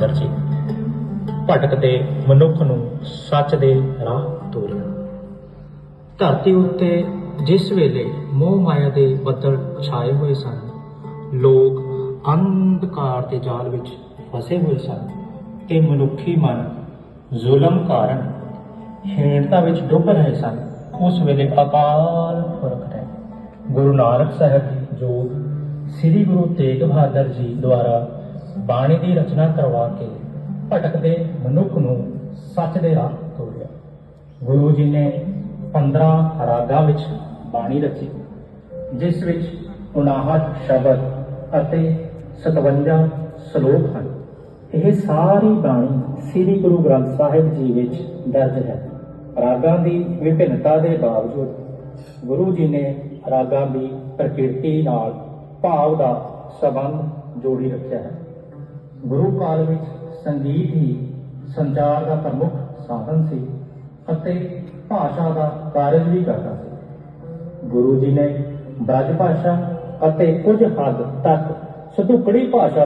ਬਹਾਦਰ ਜੀ। ਭਟਕਦੇ ਮਨੁੱਖ ਨੂੰ ਸੱਚ ਦੇ ਰਾਹ ਤੋਰਿਆ। ਧਰਤੀ ਉੱਤੇ ਜਿਸ ਵੇਲੇ ਮੋਹ ਮਾਇਆ ਦੇ ਬੱਦਲ ਛਾਏ ਹੋਏ ਸਨ, ਲੋਕ ਅੰਧਕਾਰ ਦੇ ਜਾਲ ਵਿੱਚ ਫਸੇ ਹੋਏ ਸਨ। ਤੇ ਮਨੁੱਖੀ ਮਨ ਜ਼ੁਲਮ ਕਾਰਨ ਹੀਣਤਾ ਵਿੱਚ ਡੁੱਬ ਰਹੇ ਸਨ। ਉਸ ਵੇਲੇ ਅਕਾਲ ਪੁਰਖ ਨੇ ਗੁਰੂ ਨਾਨਕ ਸਾਹਿਬ ਜੀ ਜੋ ਸ੍ਰੀ ਗੁਰੂ ਤੇਗ ਬਹਾਦਰ ਜੀ ਦੁਆਰਾ ਬਾਣੀ ਦੀ ਰਚਨਾ ਕਰਵਾ ਕੇ ਭਟਕਦੇ ਮਨੁੱਖ ਨੂੰ ਸੱਚ ਦੇ ਰਾਹ ਤੋਰਿਆ। ਗੁਰੂ ਜੀ ਨੇ 15 ਰਾਗਾਂ ਵਿੱਚ ਬਾਣੀ ਰਚੀ ਜਿਸ ਵਿੱਚ 59 ਸ਼ਬਦ ਅਤੇ 57 ਸ਼ਲੋਕ ਹਨ। ਇਹ ਸਾਰੀ ਬਾਣੀ ਸ੍ਰੀ ਗੁਰੂ ਗ੍ਰੰਥ ਸਾਹਿਬ ਜੀ ਵਿੱਚ ਦਰਜ ਹੈ। ਰਾਗਾਂ ਦੀ ਵਿਭਿੰਨਤਾ ਦੇ ਬਾਵਜੂਦ ਗੁਰੂ ਜੀ ਨੇ ਰਾਗਾਂ ਦੀ ਪ੍ਰਕਿਰਤੀ ਨਾਲ ਭਾਵ ਦਾ ਸਬੰਧ ਜੋੜੀ ਰੱਖਿਆ ਹੈ। ਗੁਰੂ ਕਾਲ ਵਿੱਚ ਸੰਗੀਤ ਹੀ ਸੰਚਾਰ ਦਾ ਪ੍ਰਮੁੱਖ ਸਾਧਨ ਸੀ ਅਤੇ ਭਾਸ਼ਾ ਦਾ ਕਾਰਜ ਵੀ ਕਰਦਾ ਸੀ। ਗੁਰੂ ਜੀ ਨੇ ਬ੍ਰਜ ਭਾਸ਼ਾ ਅਤੇ ਕੁਝ ਹੱਦ ਤੱਕ ਸਤੁਕੜੀ ਭਾਸ਼ਾ